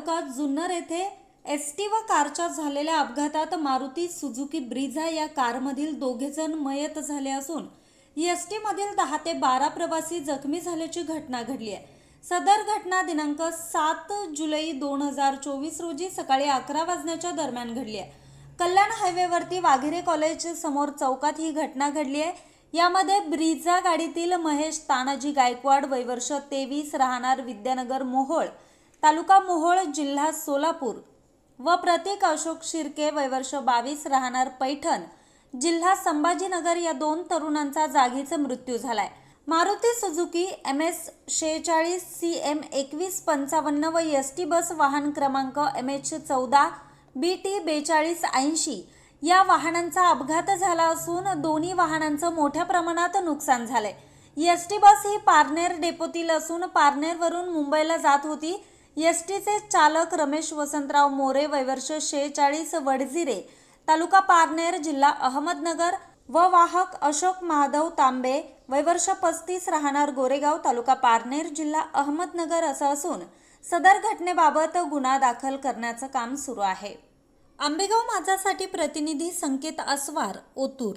जुन्नर येथे S T व कारच्या झालेल्या अपघातात मारुती सुझुकी ब्रिझा या कारमधील दोघेजण मयत झाले असून एस टीमधील दहा ते बारा प्रवासी जखमी झाल्याची घटना घडली आहे. सदर घटना दिनांक सात जुलै दोन हजार चोवीस रोजी सकाळी अकरा वाजण्याच्या दरम्यान घडली आहे. कल्याण हायवेवरती वाघेरे कॉलेज समोर चौकात ही घटना घडली आहे. यामध्ये ब्रिझा गाडीतील महेश तानाजी गायकवाड वैवर्ष तेवीस राहणार विद्यानगर मोहोळ तालुका मोहोळ जिल्हा सोलापूर व प्रतीक अशोक शिर्के वयवर्ष बावीस राहणार पैठण जिल्हा संभाजीनगर या दोन तरुणांचा जागीचा मृत्यू झालाय. मारुती सुझुकी एम एस शेहेचाळीस सी एम एकवीस पंचावन्न व एस टी बस वाहन क्रमांक एम एच चौदा बी टी बेचाळीस ऐंशी या वाहनांचा अपघात झाला असून दोन्ही वाहनांचं मोठ्या प्रमाणात नुकसान झालंय. एस टी बस ही पारनेर डेपोतील असून पारनेरवरून मुंबईला जात होती. एस टीचे चालक रमेश वसंतराव मोरे वयवर्ष शेहेचाळीस वडझिरे तालुका पारनेर जिल्हा अहमदनगर व वाहक अशोक महाधव तांबे वयवर्ष पस्तीस राहणार गोरेगाव तालुका पारनेर जिल्हा अहमदनगर असं असून सदर घटनेबाबत गुन्हा दाखल करण्याचं काम सुरू आहे. आंबेगाव माझासाठी प्रतिनिधी संकेत अस्वार ओतूर